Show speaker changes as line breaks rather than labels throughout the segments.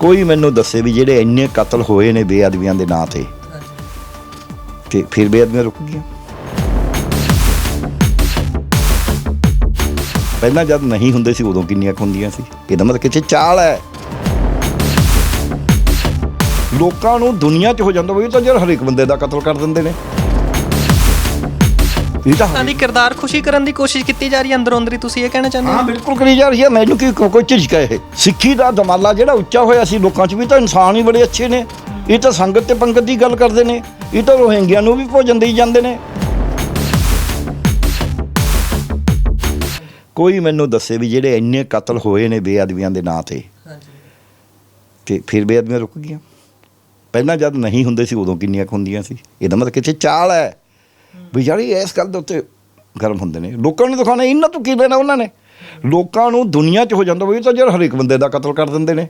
ਕੋਈ ਮੈਨੂੰ ਦੱਸੇ ਵੀ ਜਿਹੜੇ ਇੰਨੇ ਕਤਲ ਹੋਏ ਨੇ ਬੇਅਦਬੀਆਂ ਦੇ ਨਾਂ ਤੇ। ਤੇ ਫਿਰ ਬੇਅਦਬੀਆਂ ਰੁਕ ਗਈਆਂ। ਪਹਿਲਾਂ ਜਦ ਨਹੀਂ ਹੁੰਦੇ ਸੀ, ਉਦੋਂ ਕਿੰਨੀਆਂ ਕੁ ਹੁੰਦੀਆਂ ਸੀ? ਇਹਦਾ ਮਤਲਬ ਕਿਤੇ ਚਾਲ ਹੈ। ਲੋਕਾਂ ਨੂੰ ਦੁਨੀਆ 'ਚ ਹੋ ਜਾਂਦਾ ਵੀ ਤਾਂ ਯਾਰ ਹਰੇਕ ਬੰਦੇ ਦਾ ਕਤਲ ਕਰ ਦਿੰਦੇ ਨੇ। ਇਹ ਤਾਂ
ਤਾਂ ਦੀ ਕਿਰਦਾਰ ਖੁਸ਼ੀ ਕਰਨ ਦੀ ਕੋਸ਼ਿਸ਼ ਕੀਤੀ ਜਾ ਰਹੀ ਹੈ ਅੰਦਰੋਂ ਅੰਦਰੀ ਤੁਸੀਂ ਇਹ ਕਹਿਣਾ ਚਾਹੁੰਦੇ
ਹਾਂ?
ਹੋ
ਬਿਲਕੁਲ ਕਰੀ ਜਾ ਰਹੀ ਹੈ। ਮੈਨੂੰ ਕੀ ਕੋ- ਕੋਈ ਝਿਜਕ ਹੈ ਇਹ। ਸਿੱਖੀ ਦਾ ਦਮਾਲਾ ਜਿਹੜਾ ਉੱਚਾ ਹੋਇਆ ਸੀ ਲੋਕਾਂ 'ਚ ਵੀ ਤਾਂ ਇਨਸਾਨ ਹੀ ਬੜੇ ਅੱਛੇ ਨੇ। ਇਹ ਤਾਂ ਸੰਗਤ ਤੇ ਪੰਗਤ ਦੀ ਗੱਲ ਕਰਦੇ ਨੇ। ਇਹ ਤਾਂ ਰੋਹਿੰਗਿਆਂ ਨੂੰ ਵੀ ਭੋਜਨ ਦੇਈ ਜਾਂਦੇ ਨੇ। ਕੋਈ ਮੈਨੂੰ ਦੱਸੇ ਵੀ ਜਿਹੜੇ ਇੰਨੇ ਕਤਲ ਹੋਏ ਨੇ ਬੇਅਦਬੀਆਂ ਦੇ ਨਾਂ ਤੇ। ਤੇ ਫਿਰ ਬੇਅਦਬੀਆਂ ਰੁਕ ਗਈਆਂ। ਪਹਿਲਾਂ ਜਦ ਨਹੀਂ ਹੁੰਦੇ ਸੀ ਉਦੋਂ ਕਿੰਨੀਆਂ ਕੁ ਹੁੰਦੀਆਂ ਸੀ? ਇਹਦਾ ਮਤਲਬ ਕਿਤੇ ਚਾਲ ਹੈ। ਵੀ ਜਿਹੜੀ ਇਸ ਗੱਲ ਦੇ ਉੱਤੇ ਗਰਮ ਹੁੰਦੇ ਨੇ। ਲੋਕਾਂ ਨੂੰ ਦਿਖਾਉਣਾ ਇਹਨਾਂ ਤੋਂ ਕੀ ਲੈਣਾ ਉਹਨਾਂ ਨੇ? ਲੋਕਾਂ ਨੂੰ ਦੁਨੀਆ 'ਚ ਹੋ ਜਾਂਦਾ ਵੀ ਇਹ ਤਾਂ ਯਾਰ ਹਰੇਕ ਬੰਦੇ ਦਾ ਕਤਲ ਕਰ ਦਿੰਦੇ ਨੇ।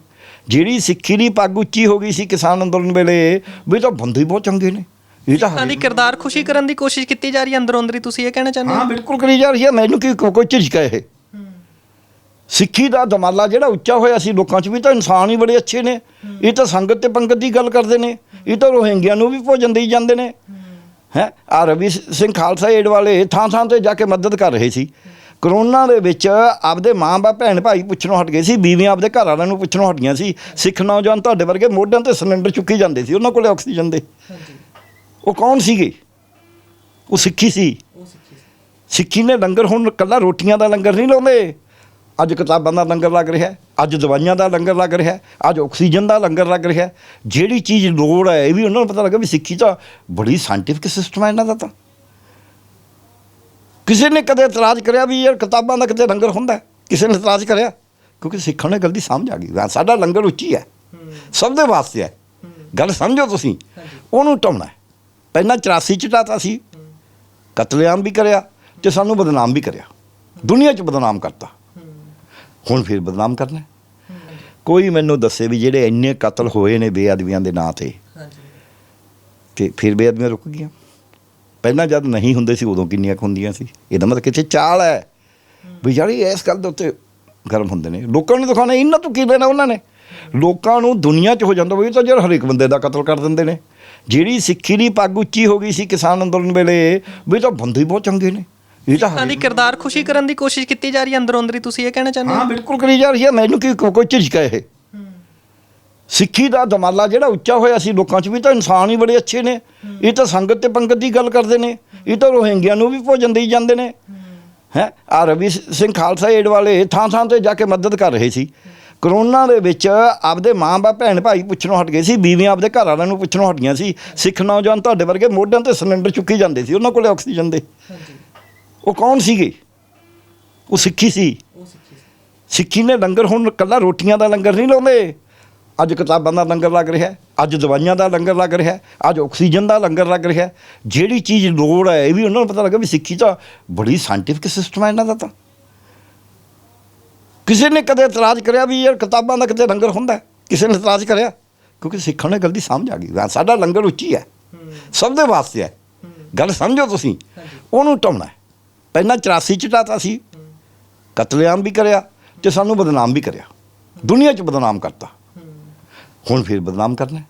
ਜਿਹੜੀ ਸਿੱਖੀ ਦੀ ਪੱਗ ਉੱਚੀ ਹੋ ਗਈ ਸੀ ਕਿਸਾਨ ਅੰਦੋਲਨ ਵੇਲੇ ਵੀ ਇਹ ਤਾਂ ਬੰਦੇ ਹੀ ਬਹੁਤ ਚੰਗੇ ਨੇ। ਇਹ ਤਾਂ
ਦੀ ਕਿਰਦਾਰ ਖੁਸ਼ੀ ਕਰਨ ਦੀ ਕੋਸ਼ਿਸ਼ ਕੀਤੀ ਜਾ ਰਹੀ ਹੈ ਅੰਦਰੋਂ ਅੰਦਰੀ ਤੁਸੀਂ ਇਹ ਕਹਿਣਾ ਚਾਹੁੰਦੇ
ਹਾਂ?
ਹੋ
ਬਿਲਕੁਲ ਕਰੀ ਜਾ ਰਹੀ ਹੈ। ਮੈਨੂੰ ਕੀ ਕੋਈ ਝਿਜਕ ਹੈ ਇਹ। ਸਿੱਖੀ ਦਾ ਦਮਾਲਾ ਜਿਹੜਾ ਉੱਚਾ ਹੋਇਆ ਸੀ ਲੋਕਾਂ 'ਚ ਵੀ ਤਾਂ ਇਨਸਾਨ ਹੀ ਬੜੇ ਅੱਛੇ ਨੇ। ਇਹ ਤਾਂ ਸੰਗਤ ਤੇ ਪੰਗਤ ਦੀ ਗੱਲ ਕਰਦੇ ਨੇ। ਇਹ ਤਾਂ ਰੋਹਿੰਗਿਆਂ ਨੂੰ ਵੀ ਭੋਜਨ ਦੇਈ ਜਾਂਦੇ ਨੇ। ਹੈ? ਆ ਰਵੀ ਸਿੰਘ ਖਾਲਸਾ ਏਡ ਵਾਲੇ ਥਾਂ ਥਾਂ ਤੇ ਜਾ ਕੇ ਮਦਦ ਕਰ ਰਹੇ ਸੀ। ਕਰੋਨਾ ਦੇ ਵਿੱਚ ਆਪਦੇ ਮਾਂ ਬਾਪ ਭੈਣ ਭਾਈ ਪੁੱਛਣੋਂ ਹਟ ਗਏ ਸੀ ਬੀਵੀਆਂ ਆਪਦੇ ਘਰ ਵਾਲਿਆਂ ਨੂੰ ਪੁੱਛਣੋਂ ਹਟੀਆਂ ਸੀ। ਸਿੱਖ ਨੌਜਵਾਨ ਤੁਹਾਡੇ ਵਰਗੇ ਮੋਢਿਆਂ ਤੇ ਸਿਲੰਡਰ ਚੁੱਕੀ ਜਾਂਦੇ ਸੀ ਉਹਨਾਂ ਕੋਲੇ ਆਕਸੀਜਨ ਦੇ। ਉਹ ਕੌਣ ਸੀਗੇ? ਉਹ ਸਿੱਖੀ ਸੀ। ਸਿੱਖੀ ਨੇ ਲੰਗਰ ਹੁਣ ਕੱਲਾ ਰੋਟੀਆਂ ਦਾ ਲੰਗਰ ਨਹੀਂ ਲਾਉਂਦੇ। ਅੱਜ ਕਿਤਾਬਾਂ ਦਾ ਲੰਗਰ ਲੱਗ ਰਿਹਾ ਅੱਜ ਦਵਾਈਆਂ ਦਾ ਲੰਗਰ ਲੱਗ ਰਿਹਾ ਅੱਜ ਆਕਸੀਜਨ ਦਾ ਲੰਗਰ ਲੱਗ ਰਿਹਾ ਜਿਹੜੀ ਚੀਜ਼ ਲੋੜ ਹੈ ਇਹ ਵੀ ਉਹਨਾਂ ਨੂੰ ਪਤਾ ਲੱਗਾ ਵੀ ਸਿੱਖੀ ਤਾਂ ਬੜੀ ਸਾਇੰਟੀਫਿਕ ਸਿਸਟਮ ਹੈ ਇਹਨਾਂ ਦਾ ਤਾਂ। ਕਿਸੇ ਨੇ ਕਦੇ ਇਤਰਾਜ਼ ਕਰਿਆ ਵੀ ਯਾਰ ਕਿਤਾਬਾਂ ਦਾ ਕਿਤੇ ਲੰਗਰ ਹੁੰਦਾ ਕਿਸੇ ਨੇ ਇਤਰਾਜ਼ ਕਰਿਆ? ਕਿਉਂਕਿ ਸਿੱਖਣ ਨੇ ਗਲਤੀ ਸਮਝ ਆ ਗਈ। ਹਾਂ, ਸਾਡਾ ਲੰਗਰ ਉੱਚੀ ਹੈ। ਸਭ ਦੇ ਵਾਸਤੇ ਹੈ। ਗੱਲ ਸਮਝੋ ਤੁਸੀਂ। ਉਹਨੂੰ ਟਾਉਣਾ ਪਹਿਲਾਂ 84 ਚਟਾਤਾ ਸੀ। ਕਤਲੇਆਮ ਵੀ ਕਰਿਆ ਤੇ ਸਾਨੂੰ ਬਦਨਾਮ ਵੀ ਕਰਿਆ। ਦੁਨੀਆ 'ਚ ਬਦਨਾਮ ਕਰਤਾ। ਹੁਣ ਫਿਰ ਬਦਨਾਮ ਕਰਨਾ। ਕੋਈ ਮੈਨੂੰ ਦੱਸੇ ਵੀ ਜਿਹੜੇ ਇੰਨੇ ਕਤਲ ਹੋਏ ਨੇ ਬੇਅਦਬੀਆਂ ਦੇ ਨਾਂ ਤੇ ਤੇ ਫਿਰ ਬੇਅਦਬੀਆਂ ਰੁਕ ਗਈਆਂ। ਪਹਿਲਾਂ ਜਦ ਨਹੀਂ ਹੁੰਦੇ ਸੀ ਉਦੋਂ ਕਿੰਨੀਆਂ ਕੁ ਹੁੰਦੀਆਂ ਸੀ। ਇਹਦਾ ਮਤਲਬ ਕਿਤੇ ਚਾਲ ਹੈ? ਵੀ ਜਿਹੜੀ ਇਸ ਗੱਲ ਦੇ ਉੱਤੇ ਗਰਮ ਹੁੰਦੇ ਨੇ। ਲੋਕਾਂ ਨੂੰ ਦਿਖਾਉਣਾ ਇਹਨਾਂ ਤੋਂ ਕੀ ਲੈਣਾ ਉਹਨਾਂ ਨੇ? ਲੋਕਾਂ ਨੂੰ ਦੁਨੀਆ 'ਚ ਹੋ ਜਾਂਦਾ ਵੀ ਤਾਂ ਯਾਰ ਹਰੇਕ ਬੰਦੇ ਦਾ ਕਤਲ ਕਰ ਦਿੰਦੇ ਨੇ। ਜਿਹੜੀ ਸਿੱਖੀ ਦੀ ਪੱਗ ਉੱਚੀ ਹੋ ਗਈ ਸੀ ਕਿਸਾਨ ਅੰਦੋਲਨ ਵੇਲੇ ਵੀ ਤਾਂ ਬੰਦੇ ਹੀ ਬਹੁਤ ਚੰਗੇ ਨੇ। ਇਹ ਤਾਂ
ਦੀ ਕਿਰਦਾਰ ਖੁਸ਼ੀ ਕਰਨ ਦੀ ਕੋਸ਼ਿਸ਼ ਕੀਤੀ ਜਾ ਰਹੀ ਹੈ ਅੰਦਰੋਂ ਅੰਦਰੀ ਤੁਸੀਂ ਇਹ ਕਹਿਣਾ ਚਾਹੁੰਦੇ
ਹਾਂ?
ਹੋ
ਬਿਲਕੁਲ ਕਰੀ ਜਾ ਰਹੀ ਹੈ ਮੈਨੂੰ ਕੀ ਕੋਈ ਝਿਜਕ ਹੈ ਇਹ। ਸਿੱਖੀ ਦਾ ਦਮਾਲਾ ਜਿਹੜਾ ਉੱਚਾ ਹੋਇਆ ਸੀ ਲੋਕਾਂ 'ਚ ਵੀ ਤਾਂ ਇਨਸਾਨ ਹੀ ਬੜੇ ਅੱਛੇ ਨੇ। ਇਹ ਤਾਂ ਸੰਗਤ ਤੇ ਪੰਗਤ ਦੀ ਗੱਲ ਕਰਦੇ ਨੇ। ਇਹ ਤਾਂ ਰੋਹਿੰਗਿਆਂ ਨੂੰ ਵੀ ਭੋਜਨ ਦੇਈ ਜਾਂਦੇ ਨੇ। ਹੈ। ਆ ਰਵੀ ਸਿੰਘ ਖਾਲਸਾ ਏਡ ਵਾਲੇ ਥਾਂ ਥਾਂ ਤੇ ਜਾ ਕੇ ਮਦਦ ਕਰ ਰਹੇ ਸੀ। ਕਰੋਨਾ ਦੇ ਵਿੱਚ ਆਪਦੇ ਮਾਂ ਬਾਪ ਭੈਣ ਭਾਈ ਪੁੱਛਣੋਂ ਹਟ ਗਏ ਸੀ ਬੀਵੀਆਂ ਆਪਦੇ ਘਰ ਵਾਲਿਆਂ ਨੂੰ ਪੁੱਛਣੋਂ ਹਟੀਆਂ ਸੀ। ਸਿੱਖ ਨੌਜਵਾਨ ਤੁਹਾਡੇ ਵਰਗੇ ਮੋਢਿਆਂ ਤੇ ਸਿਲੰਡਰ ਚੁੱਕੀ ਜਾਂਦੇ ਸੀ ਉਹਨਾਂ ਕੋਲੇ ਆਕਸੀਜਨ ਦੇ। ਉਹ ਕੌਣ ਸੀਗੇ? ਉਹ ਸਿੱਖੀ ਸੀ। ਸਿੱਖੀ ਨੇ ਲੰਗਰ ਹੁਣ ਕੱਲਾ ਰੋਟੀਆਂ ਦਾ ਲੰਗਰ ਨਹੀਂ ਲਾਉਂਦੇ। ਅੱਜ ਕਿਤਾਬਾਂ ਦਾ ਲੰਗਰ ਲੱਗ ਰਿਹਾ ਅੱਜ ਦਵਾਈਆਂ ਦਾ ਲੰਗਰ ਲੱਗ ਰਿਹਾ ਅੱਜ ਆਕਸੀਜਨ ਦਾ ਲੰਗਰ ਲੱਗ ਰਿਹਾ। ਜਿਹੜੀ ਚੀਜ਼ ਲੋੜ ਹੈ ਇਹ ਵੀ ਉਹਨਾਂ ਨੂੰ ਪਤਾ ਲੱਗਾ ਵੀ ਸਿੱਖੀ ਤਾਂ ਬੜੀ ਸਾਇੰਟੀਫਿਕ ਸਿਸਟਮ ਹੈ ਇਹਨਾਂ ਦਾ ਤਾਂ। ਕਿਸੇ ਨੇ ਕਦੇ ਇਤਰਾਜ਼ ਕਰਿਆ ਵੀ ਯਾਰ ਕਿਤਾਬਾਂ ਦਾ ਕਿਤੇ ਲੰਗਰ ਹੁੰਦਾ? ਕਿਸੇ ਨੇ ਇਤਰਾਜ਼ ਕਰਿਆ? ਕਿਉਂਕਿ ਸਿੱਖਣ ਨੇ ਗਲਤੀ ਸਮਝ ਆ ਗਈ। ਸਾਡਾ ਲੰਗਰ ਉੱਚੀ ਹੈ। ਸਭ ਦੇ ਵਾਸਤੇ ਹੈ। ਗੱਲ ਸਮਝੋ ਤੁਸੀਂ। ਉਹਨੂੰ ਟਾਉਣਾ ਹੈ। ਪਹਿਲਾਂ 84 ਚ ਟਾਤਾ ਸੀ। ਕਤਲੇਆਮ ਵੀ ਕਰਿਆ ਤੇ ਸਾਨੂੰ ਬਦਨਾਮ ਵੀ ਕਰਿਆ। ਦੁਨੀਆ 'ਚ ਬਦਨਾਮ ਕਰਤਾ। ਹੁਣ ਫਿਰ ਬਦਨਾਮ ਕਰਨਾ